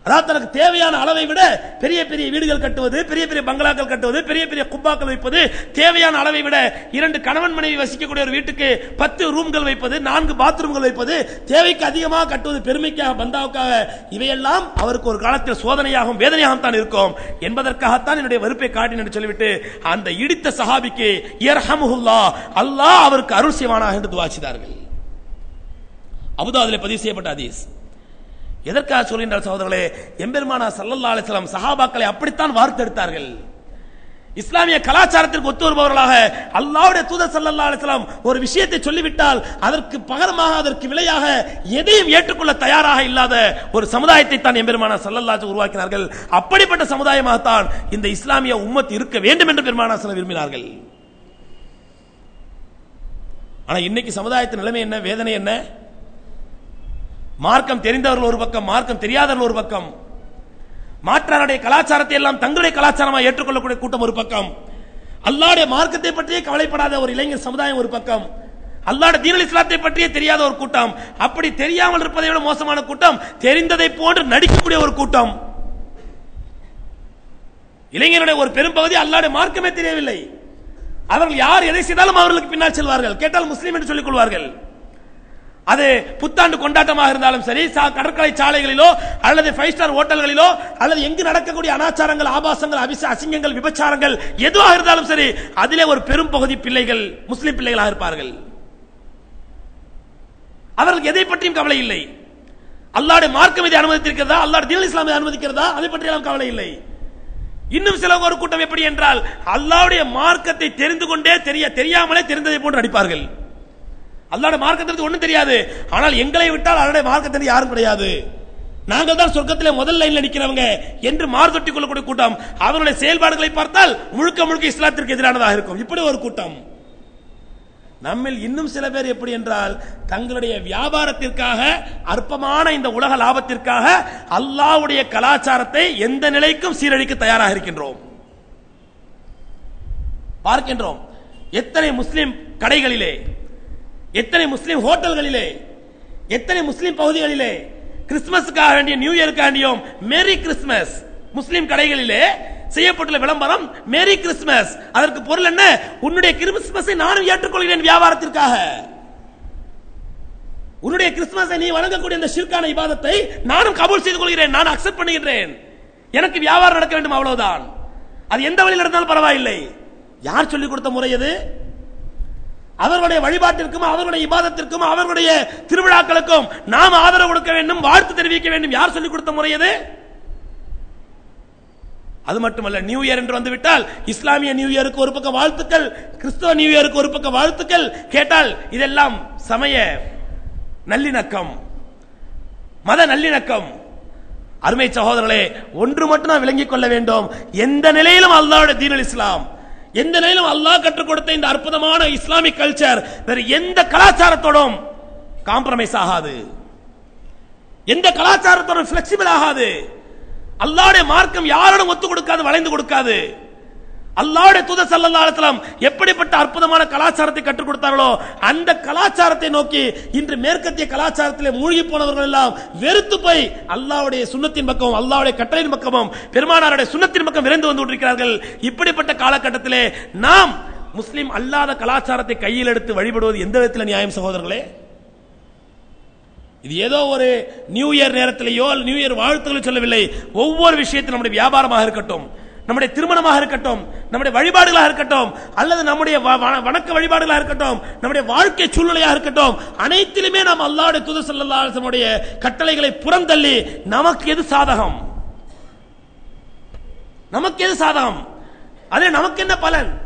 அதாவது தனக்கு தேவையான அளவை விட பெரிய பெரிய வீடுகள் கட்டுவது பெரிய பெரிய பங்களாக்கள் கட்டுவது பெரிய பெரிய குப்பாக்கள் வைப்பது தேவையான அளவை விட இரண்டு கணவன் மனைவி வசிக்கக்கூடிய ஒரு வீட்டுக்கு பத்து ரூம்கள் வைப்பது நான்கு பாத்ரூம்கள் வைப்பது தேவைக்கு அதிகமாக கட்டுவது பெருமைக்காக பந்தாவுக்காக இவையெல்லாம் அவருக்கு ஒரு காலத்தில் சோதனையாகவும் வேதனையாகவும் தான் இருக்கும். என்பதற்காகத்தான் என்னுடைய வெறுப்பை காட்டினு சொல்லிவிட்டு அந்த இடித்த சஹாபிக்கு இயர்ஹமுல்லா அல்லாஹ் அவருக்கு அருள் செய்வானாக என்று துவாச்சிதார்கள் அபுதாதில் பதிவு செய்யப்பட்ட அதீஸ் எதற்காக சொல்கின்றார் சகோதரர்களே? எம்பெருமானா சல்லல்லா அலிஸ்லாம் சஹாபாக்களை அப்படித்தான் வார்த்தெடுத்தார்கள். இஸ்லாமிய கலாச்சாரத்திற்கு ஒத்து வருபவர்களாக அல்லாவுடைய தூதர் சல்லல்லா அலிஸ்லாம் ஒரு விஷயத்தை சொல்லிவிட்டால் அதற்கு பகரமாக அதற்கு விலையாக எதையும் ஏற்றுக்கொள்ள தயாராக இல்லாத ஒரு சமுதாயத்தை தான் எம்பெருமானா சல்லல்லா உருவாக்கினார்கள். அப்படிப்பட்ட சமுதாயமாகத்தான் இந்த இஸ்லாமிய உம்மத் இருக்க வேண்டும் என்று பெருமானா சில விரும்பினார்கள். ஆனால் இன்னைக்கு சமுதாயத்தின் நிலைமை என்ன? வேதனை என்ன? மார்க்கம் தெரிந்தவர்கள் ஒரு பக்கம் மார்க்கம் தெரியாதவர்கள் ஒரு பக்கம். மாற்றாருடைய கலாச்சாரத்தை எல்லாம் தங்களுடைய கலாச்சாரமாக ஏற்றுக்கொள்ளக்கூடிய கூட்டம் ஒரு பக்கம். அல்லாடைய மார்க்கத்தை பற்றியே கவலைப்படாத ஒரு இளைஞர் சமுதாயம் ஒரு பக்கம். அல்லாட தீனல் இஸ்லாத்தை பற்றியே தெரியாத ஒரு கூட்டம். அப்படி தெரியாமல் இருப்பதை விட மோசமான கூட்டம் தெரிந்ததை போன்று நடிக்கக்கூடிய ஒரு கூட்டம். இளைஞருடைய ஒரு பெரும்பகுதி அல்லாட மார்க்கமே தெரியவில்லை. அவர்கள் யார் எதை செய்தாலும் அவர்களுக்கு பின்னால் செல்வார்கள். கேட்டால் முஸ்லீம் என்று சொல்லிக் கொள்வார்கள். அது புத்தாண்டு கொண்டாட்டமாக இருந்தாலும் சரி சா- கடற்கரை சாலைகளிலோ அல்லது ஃபைவ் ஸ்டார் ஹோட்டல்களிலோ அல்லது எங்கு நடக்கக்கூடிய அனாச்சாரங்கள் ஆபாசங்கள் அபிச அசிங்கங்கள் விபச்சாரங்கள் எதுவாக இருந்தாலும் சரி அதிலே ஒரு பெரும் பகுதி பிள்ளைகள் முஸ்லிம் பிள்ளைகளாக இருப்பார்கள். அவர்களுக்கு எதை பற்றியும் கவலை இல்லை. அல்லாடு மார்க்கம் இதை அனுமதித்திருக்கிறதா? அல்லாடு தீன் இஸ்லாமை அனுமதிக்கிறதா? அதை பற்றியெல்லாம் கவலை இல்லை. இன்னும் சில ஒரு கூட்டம் எப்படி என்றால் அல்லாவுடைய மார்க்கத்தை தெரிந்து கொண்டே தெரிய தெரியாமலே தெரிந்ததை போன்று நடிப்பார்கள். அல்லாட மார்க்கத்திற்கு ஒன்றும் தெரியாது. ஆனால் எங்களை விட்டால் அவருடைய மார்க்கத்திற்கு யாரும் கிடையாது. நாங்கள் தான் சொர்க்கத்தில் முதல் லைன்ல நிக்கிறவங்க என்று மார்தொட்டி கொள்ளக்கூடிய கூட்டம். அவருடைய செயல்பாடுகளை பார்த்தால் முழுக்க முழுக்க இஸ்லாத்திற்கு எதிரானதாக இருக்கும். இப்படி ஒரு கூட்டம். நம்மில் இன்னும் சில பேர் எப்படி என்றால் தங்களுடைய வியாபாரத்திற்காக அற்பமான இந்த உலக லாபத்திற்காக அல்லாஹ்வுடைய கலாச்சாரத்தை எந்த நிலைக்கும் சீரழிக்க தயாராக இருக்கின்றோம். பார்க்கின்றோம். எத்தனை முஸ்லிம் கடைகளிலே எத்தனை முஸ்லீம் ஹோட்டல்களிலே எத்தனை முஸ்லீம் பகுதிகளிலே கிறிஸ்துமஸுக்காக வேண்டிய நியூ இயருக்காக வேண்டியும் மேரி கிறிஸ்துமஸ் முஸ்லீம் கடைகளிலே செய்யப்பட்டுள்ள விளம்பரம் மேரி கிறிஸ்துமஸ். அதற்கு பொருள் என்ன? உன்னுடைய கிறிஸ்துமஸை நானும் ஏற்றுக்கொள்கிறேன் வியாபாரத்திற்காக. உன்னுடைய கிறிஸ்துமஸை நீ வழங்கக்கூடிய இந்த ஷிர்கான இபாதத்தை நானும் கபூல் செய்து கொள்கிறேன் நான் அக்செப்ட் பண்ணுகின்றேன். எனக்கு வியாபாரம் நடக்க வேண்டும் அவ்வளவுதான். அது எந்த வழியில் நடந்தாலும் பரவாயில்லை. யார் சொல்லிக் கொடுத்த முறை எது அவர்களுடைய வழிபாட்டிற்கும் அவர்களுடைய விவாதத்திற்கும் அவர்களுடைய திருவிழாக்களுக்கும் நாம் ஆதரவு கொடுக்க வேண்டும் வாழ்த்து தெரிவிக்க வேண்டும். யார் சொல்லிக் கொடுத்த முறை அது? அது மட்டுமல்ல நியூ இயர் என்று வந்துவிட்டால் இஸ்லாமிய நியூ இயருக்கு ஒரு பக்கம் வாழ்த்துக்கள் கிறிஸ்தவ நியூ இயருக்கு ஒரு பக்கம் வாழ்த்துக்கள் கேட்டால் இதெல்லாம் சமய நல்லிணக்கம் மத நல்லிணக்கம். அருமை சகோதரர்களே ஒன்று மட்டும் நாம் விளங்கிக் கொள்ள வேண்டும். எந்த நிலையிலும் அல்லாவுடைய தீனல் இஸ்லாம். எந்த நிலையிலும் அல்லாஹ் கற்றுக் கொடுத்த இந்த அற்புதமான இஸ்லாமிக் கல்ச்சர் வேறு எந்த கலாச்சாரத்தோடும் காம்ப்ரமைஸ் ஆகாது. எந்த கலாச்சாரத்தோடும் பிளெக்சிபிள் ஆகாது. அல்லாஹ்வுடைய மார்க்கம் யாரோடும் ஒத்து கொடுக்காது வளைந்து கொடுக்காது. அல்லாவுடைய தூத ஸல்லல்லாஹு எப்படிப்பட்ட அற்புதமான கலாச்சாரத்தை கற்றுக் கொடுத்தார்களோ அந்த கலாச்சாரத்தை நோக்கி இன்று மேற்கத்திய கலாச்சாரத்திலே மூழ்கி போனவர்கள் எல்லாம் வெறுத்து போய் அல்லாவுடைய சுண்ணத்தின் பக்கம் அல்லாவுடைய கட்டளையின் பக்கமும் பெருமானாருடைய சுண்ணத்தின் பக்கம் விரைந்து வந்து கொண்டிருக்கிறார்கள். இப்படிப்பட்ட காலகட்டத்திலே நாம் முஸ்லிம் அல்லாத கலாச்சாரத்தை கையில் எடுத்து வழிபடுவது எந்த விதத்தில் நியாயம் சகோதரர்களே? இது ஏதோ ஒரு நியூ இயர் நேரத்திலேயோ நியூ இயர் வாழ்த்துக்களை சொல்லவில்லை. ஒவ்வொரு விஷயத்தையும் நம்முடைய வியாபாரமாக இருக்கட்டும். நம்முடைய திருமணமாக இருக்கட்டும் நம்முடைய வழிபாடுகளாக இருக்கட்டும் அல்லது நம்முடைய வ- வணக்க வழிபாடுகளாக இருக்கட்டும் நம்முடைய வாழ்க்கை சூழ்நிலையாக இருக்கட்டும் அனைத்திலுமே நாம் அல்லாவுடைய துது செல்லுடைய கட்டளைகளை புறந்தள்ளி நமக்கு எது சாதகம்? நமக்கு எது சாதகம்? அதே நமக்கு என்ன பலன்?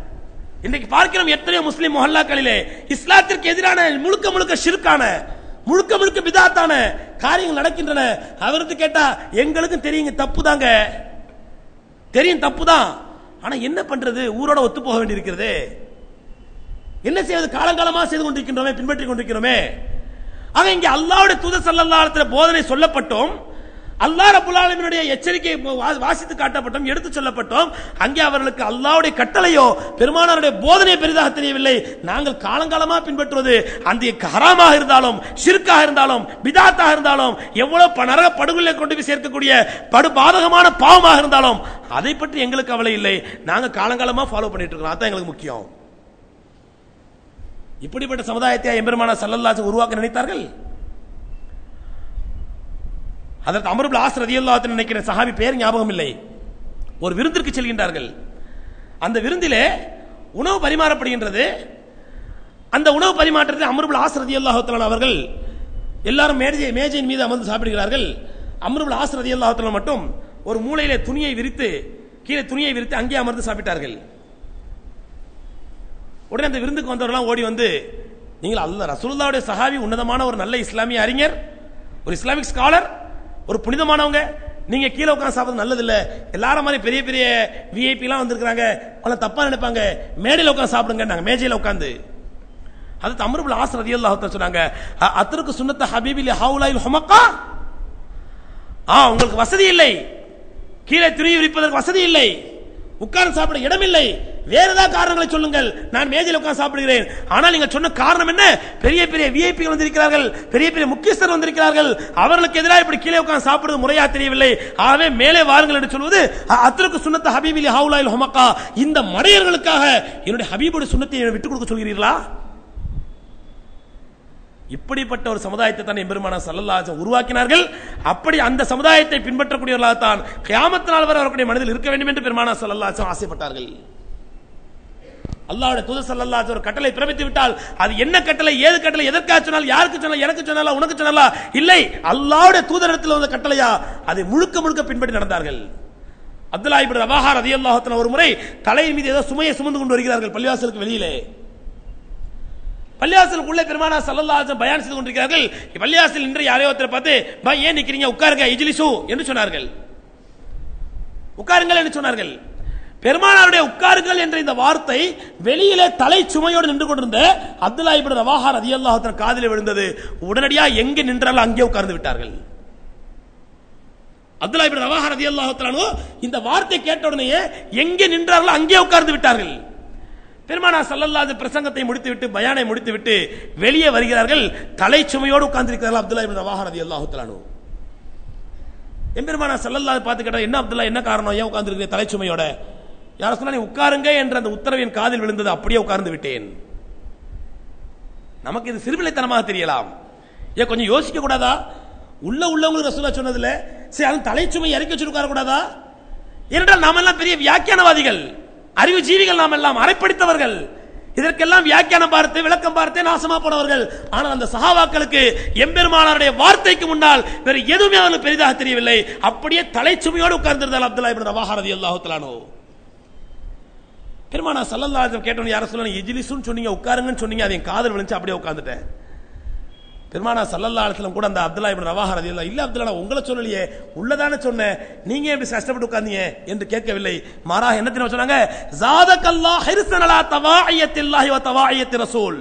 இன்றைக்கு பார்க்கிறோம் எத்தனையோ முஸ்லிம் மொஹல்லாக்களிலே இஸ்லாத்திற்கு எதிரான முழுக்க முழுக்க ஷிர்கான முழுக்க முழுக்க பிதாத்தான காரியங்கள் நடக்கின்றன. அவருக்கு கேட்டா எங்களுக்கும் தெரியுங்க தப்பு தாங்க தெரியும் தப்பு தான் ஆனா என்ன பண்றது? ஊரோட ஒத்து போக வேண்டியிருக்கிறது. என்ன செய்வது? காலங்காலமா செய்து கொண்டிருக்கின்றோமே பின்பற்றி கொண்டிருக்கிறோமே. ஆக இங்கே அல்லாவுடைய தூத ஸல்லல்லாஹு போதனை சொல்லப்பட்டோம். அல்லாஹ் ரப்பல் எச்சரிக்கை வா- வாசித்து காட்டப்பட்டோம் எடுத்து சொல்லப்பட்டோம். அங்கே அவர்களுக்கு அல்லாவுடைய கட்டளையோ பெருமானாருடைய போதனையோ பெரிதாக தெரியவில்லை. நாங்கள் காலங்காலமாக பின்பற்றுவது அந்த ஹராமாக இருந்தாலும் சிறுக்காக இருந்தாலும் பிதாத்தாக இருந்தாலும் எவ்வளவு ப- நரக படுகொலை கொண்டு போய் சேர்க்கக்கூடிய படு பாதகமான பாவமாக இருந்தாலும் அதை பற்றி எங்களுக்கு கவலை இல்லை. நாங்கள் காலங்காலமாக ஃபாலோ பண்ணிட்டு இருக்கோம் அதான் எங்களுக்கு முக்கியம். இப்படிப்பட்ட சமுதாயத்தை எம்பெருமான சல்லல்லாசு உருவாக்க நினைத்தார்கள்? அதற்கு அமருபுல் ஆஸ் ரதியல்லாஹு நினைக்கிற சஹாபி பேர் ஞாபகம் இல்லை. ஒரு விருந்திற்கு செல்கின்றார்கள். அந்த விருந்திலே உணவு பரிமாறப்படுகின்றது. அந்த உணவு பரிமாற்றத்தில் அமருபுல் ஆஸ் ரதியல்லாஹு அவர்கள் எல்லாரும் மேஜை மேஜையின் மீது அமர்ந்து சாப்பிடுகிறார்கள். அமருபுல் ஆஸ் ரதியல்லாஹு மட்டும் ஒரு மூளையில துணியை விரித்து கீழே துணியை விரித்து அங்கே அமர்ந்து சாப்பிட்டார்கள். உடனே அந்த விருந்துக்கு வந்தவர்களாம் ஓடி வந்து நீங்கள் அல்ல ரசூல்லாவுடைய சஹாபி உன்னதமான ஒரு நல்ல இஸ்லாமிய அறிஞர் ஒரு இஸ்லாமிக் ஸ்காலர் ஒரு புனிதமானவங்க. நீங்க கீழே உட்காந்து சாப்பிடுறது நல்லது இல்ல எல்லாரும் மாதிரி பெரிய பெரிய விஐபி எல்லாம் வந்திருக்காங்க அவங்கள தப்பா நினைப்பாங்க. மேடையில் உட்காந்து சாப்பிடுங்க நாங்க மேஜையில் உட்காந்து அது தமிழ்ல ஆசர் ரதி ரதியல்லாஹு சொன்னாங்க. அத்தருக்கு சுன்னத்த ஹபீபில் ஹவுலாயில் ஹொமக்கா? ஆ உங்களுக்கு வசதி இல்லை. கீழே துணி விரிப்பதற்கு வசதி இல்லை. உட்கார்ந்து சாப்பிட இடமில்லை. வேற ஏதாவது காரணங்களை சொல்லுங்கள். நான் மேஜையில் உட்கார்ந்து சாப்பிடுகிறேன். ஆனால் நீங்கள் சொன்ன காரணம் என்ன? பெரிய பெரிய விஐபி வந்திருக்கிறார்கள். பெரிய பெரிய முக்கியஸ்தர் வந்திருக்கிறார்கள். அவர்களுக்கு எதிராக இப்படி கீழே உட்கார்ந்து சாப்பிடுவது முறையா தெரியவில்லை. ஆகவே மேலே வாருங்கள் என்று சொல்வது அத்தருக்கு அத்ருக்கு சுன்னத்த ஹபீபிலி ஹவுலாயில் ஹொமக்கா. இந்த மடையர்களுக்காக என்னுடைய ஹபீபுடைய சுண்ணத்தை விட்டுக் கொடுக்க சொல்கிறீர்களா? இப்படிப்பட்ட ஒரு சமுதாயத்தை தான் எம்பெருமான சல்லல்லாஹு உருவாக்கினார்கள். அப்படி அந்த சமுதாயத்தை பின்பற்றக்கூடியவர்களாகத்தான் தான் நாள் வரை அவர்களுடைய மனதில் இருக்க வேண்டும் என்று பெருமானா சல்லல்லாஹு ஆசைப்பட்டார்கள். அல்லாவுடைய தூதர் ஸல்லல்லாஹு ஒரு கட்டளை பிறப்பித்து விட்டால் அது என்ன கட்டளை ஏது கட்டளை எதற்காக சொன்னால் யாருக்கு சொன்னால் எனக்கு சொன்னாலா உனக்கு சொன்னாலா? இல்லை அல்லாவுடைய தூதரத்தில் வந்த கட்டளையா? அதை முழுக்க முழுக்க பின்பற்றி நடந்தார்கள். அப்துல்லா இப்னு ரவாஹா ரலியல்லாஹு ஒரு முறை தலையின் மீது ஏதோ சுமையை சுமந்து கொண்டு வருகிறார்கள் பள்ளிவாசலுக்கு வெளியிலே. பள்ளியாசலுக்குள்ளே பெருமானா சல்லல்லாஹு பயன் செய்து கொண்டிருக்கிறார்கள். பள்ளியாசல் நின்று யாரையோ ஒருத்தர் பார்த்து பா ஏன் நிற்கிறீங்க உட்காருங்க இஜிலிசு என்று சொன்னார்கள். உட்காருங்கள் என்று சொன்னார்கள். பெருமானாருடைய உட்காருங்கள் என்ற இந்த வார்த்தை வெளியிலே தலை சுமையோடு நின்று கொண்டிருந்த அப்துல்லா இப்னு ரவாஹா ரதி தஆலா காதில் விழுந்தது. உடனடியாக எங்கே நின்றாலும் அங்கே உட்கார்ந்து விட்டார்கள். அப்துல்லா இப்னு ரவாஹா ரதி தஆலா இந்த வார்த்தை கேட்ட உடனேயே எங்கே நின்றார்களோ அங்கே உட்கார்ந்து விட்டார்கள். பெருமானா சல்லல்லாது பிரசங்கத்தை முடித்துவிட்டு பயானை முடித்துவிட்டு வெளியே வருகிறார்கள். தலை சுமையோடு உட்கார்ந்திருக்கிறார்கள் அப்துல்லா இபின் ரவாஹா ரலியல்லாஹு தலானு எம்பெருமானா சல்லல்லாது பார்த்து கேட்டால் என்ன அப்துல்லா என்ன காரணம்? ஏன் உட்கார்ந்திருக்கிற தலை சுமையோட யார சொன்னா நீ உட்காருங்க என்ற அந்த உத்தரவின் காதில் விழுந்தது அப்படியே உட்கார்ந்து விட்டேன். நமக்கு இது சிறுபிள்ளைத்தனமாக தெரியலாம். ஏன் கொஞ்சம் யோசிக்க கூடாதா? உள்ள உள்ளவங்களுக்கு ரசூலா சொன்னதுல சரி அது தலைச்சுமை இறக்கி வச்சிருக்காரு கூடாதா? ஏனென்றால் நாம எல்லாம் பெரிய வியாக்கியானவாதிகள். அறிவு ஜீவிகள் நாம் எல்லாம் அரைப்படித்தவர்கள் இதற்கெல்லாம் வியாக்கியானம் பார்த்து விளக்கம் பார்த்து நாசமா போனவர்கள். ஆனால் அந்த சகாவாக்களுக்கு எம்பெருமானாருடைய வார்த்தைக்கு முன்னால் வேறு எதுவுமே அவர்களுக்கு பெரிதாக தெரியவில்லை. அப்படியே தலைச்சுமையோடு உட்கார்ந்திருந்தால் அப்துல்லா இப்னு ரவாஹரதி அல்லாஹுத்தலானோ பெருமானா சல்லல்லாஹு அலைஹி வஸல்லம் கேட்டவன் யார சொல்லணும் எஜிலிசுன்னு சொன்னீங்க உட்காருங்கன்னு சொன்னீங்க. அதை என் காதல் விழுந்துச்சு அப்படியே உட்காந்துட்டேன் பெருமானா சல்லல்லா அலிஸ்லம் கூட அந்த அப்துல்லா இப்படி ரவாஹா ரலியல்லாஹு இல்லை அப்துல்லா உங்களை சொல்லலையே உள்ளதானே சொன்னேன். நீங்க எப்படி கஷ்டப்பட்டு உட்கார்ந்தீங்க? என்று கேட்கவில்லை. மாறாக என்ன தெரியுமா சொன்னாங்க? ஜாதக்கல்லாஹ் ஹிர்ஸன் அலா வ தவாயியத்தி ரசூல்.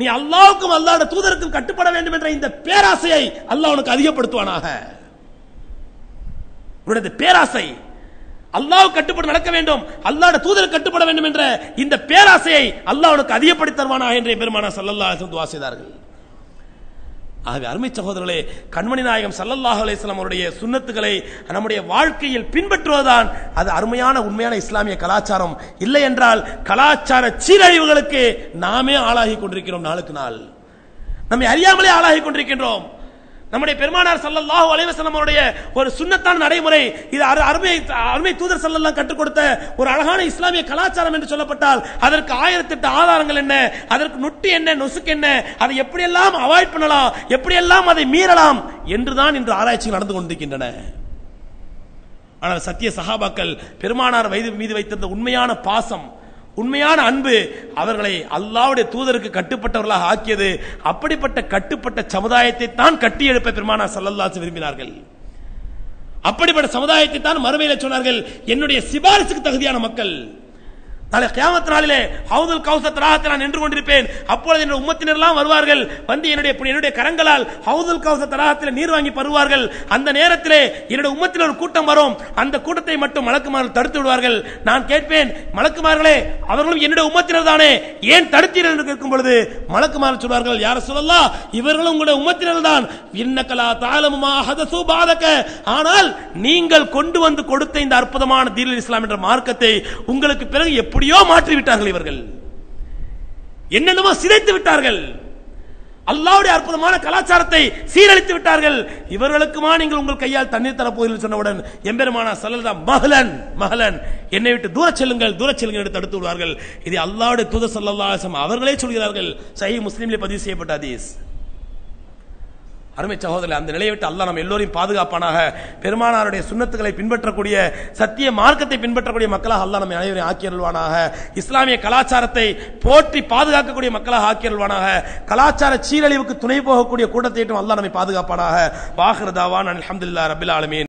நீ அல்லாவுக்கும் அல்லாட தூதருக்கும் கட்டுப்பட வேண்டும் என்ற இந்த பேராசையை அல்லாஹ் உனக்கு அதிகப்படுத்துவானாக. உன்னுடைய பேராசை. அல்லாஹ் கட்டுப்பட்டு நடக்க வேண்டும். அல்லாட தூதர் கட்டுப்பட வேண்டும் என்ற இந்த பேராசையை அல்லாஹ் உனக்கு அதிகப்படுத்தி தருவானாக என்று பெருமானா சல்லல்லா துவா செய்தார்கள். ஆகவே அருமை சகோதரர்களே கண்மணி நாயகம் சல்லல்லாஹ் அலைஹி அவருடைய சுண்ணத்துக்களை நம்முடைய வாழ்க்கையில் பின்பற்றுவதுதான் அது அருமையான உண்மையான இஸ்லாமிய கலாச்சாரம். இல்லை என்றால் கலாச்சார சீரழிவுகளுக்கு நாமே ஆளாகி கொண்டிருக்கிறோம் நாளுக்கு நாள். நம்மை அறியாமலே ஆளாகி கொண்டிருக்கின்றோம். நம்முடைய பெருமானார் சல்லல்லாஹு அலைஹி அவருடைய ஒரு சுன்னத்தான நடைமுறை இது அரு- அருமை அருமை தூதர் சல்லல்லாம் கற்றுக் கொடுத்த ஒரு அழகான இஸ்லாமிய கலாச்சாரம் என்று சொல்லப்பட்டால் அதற்கு ஆயிரத்தெட்டு ஆதாரங்கள் என்ன அதற்கு நுட்டு என்ன நொசுக்கு என்ன அதை எப்படியெல்லாம் அவாய்ட் பண்ணலாம் எப்படியெல்லாம் அதை மீறலாம் என்றுதான் இன்று ஆராய்ச்சிகள் நடந்து கொண்டிருக்கின்றன. ஆனால் சத்திய சஹாபாக்கள் பெருமானார் வயது மீது வைத்திருந்த உண்மையான பாசம் உண்மையான அன்பு அவர்களை அல்லாவுடைய தூதருக்கு கட்டுப்பட்டவர்களாக ஆக்கியது. அப்படிப்பட்ட கட்டுப்பட்ட சமுதாயத்தை தான் கட்டி எழுப்ப பெருமானார் சல்லல்லாசு விரும்பினார்கள். அப்படிப்பட்ட சமுதாயத்தை தான் மறுமையில சொன்னார்கள் என்னுடைய சிபாரிசுக்கு தகுதியான மக்கள். நாளை கியாமத் நாளிலே ஹவுதுல் கௌசத் ராகத்தில் நான் நின்று கொண்டிருப்பேன். அப்பொழுது என்னுடைய உம்மத்தினர் எல்லாம் வருவார்கள். வந்து என்னுடைய என்னுடைய கரங்களால் ஹவுதுல் கௌசத் ராகத்தில் நீர் வாங்கி பருவார்கள். அந்த நேரத்திலே என்னுடைய உம்மத்தில் ஒரு கூட்டம் வரும். அந்த கூட்டத்தை மட்டும் மலக்குமார்கள் தடுத்து விடுவார்கள். நான் கேட்பேன் மலக்குமார்களே அவர்களும் என்னுடைய உம்மத்தினர் தானே? ஏன் தடுத்தீர்கள்? என்று கேட்கும் பொழுது மலக்குமார்கள் சொல்வார்கள் யார சொல்லலாம் இவர்களும் உங்களுடைய உம்மத்தினர் தான். இன்னக்கலா தாளமுமா ஹதசு பாதக. ஆனால் நீங்கள் கொண்டு வந்து கொடுத்த இந்த அற்புதமான தீனில் இஸ்லாம் என்ற மார்க்கத்தை உங்களுக்கு பிறகு எப்படி எப்படியோ மாற்றி விட்டார்கள் இவர்கள். என்னென்னமோ சிதைத்து விட்டார்கள். அல்லாவுடைய அற்புதமான கலாச்சாரத்தை சீரழித்து விட்டார்கள். இவர்களுக்குமா நீங்கள் உங்கள் கையால் தண்ணீர் தரப்போகிறீர்கள் சொன்னவுடன் எம்பெருமானா சல்லல்லா மகளன் மகளன் என்னை விட்டு தூர செல்லுங்கள் தூர செல்லுங்கள் என்று தடுத்து விடுவார்கள். இது அல்லாவுடைய தூதர் சல்லல்லாஹு அவர்களே சொல்கிறார்கள். சஹி முஸ்லீம்ல பதிவு செய்யப்பட்ட அதீஸ் அருமை சகோதரர் அந்த நிலையை விட்டு அல்லாஹ் நம்ம எல்லோரையும் பாதுகாப்பானாக. பெருமானாருடைய சுண்ணத்துக்களை பின்பற்றக்கூடிய சத்திய மார்க்கத்தை பின்பற்றக்கூடிய மக்களாக அல்லாஹ் நம்ம அனைவரையும் ஆக்கியருள்வானாக இஸ்லாமிய கலாச்சாரத்தை போற்றி பாதுகாக்கக்கூடிய மக்களாக ஆக்கியருள்வானாக கலாச்சார சீரழிவுக்கு துணை போகக்கூடிய கூட்டத்தையிட்டும் அல்லாஹ் நம்மை பாதுகாப்பானாக. வாஹிரதாவான் அலமதுல்லா ரபில் ஆலமீன்.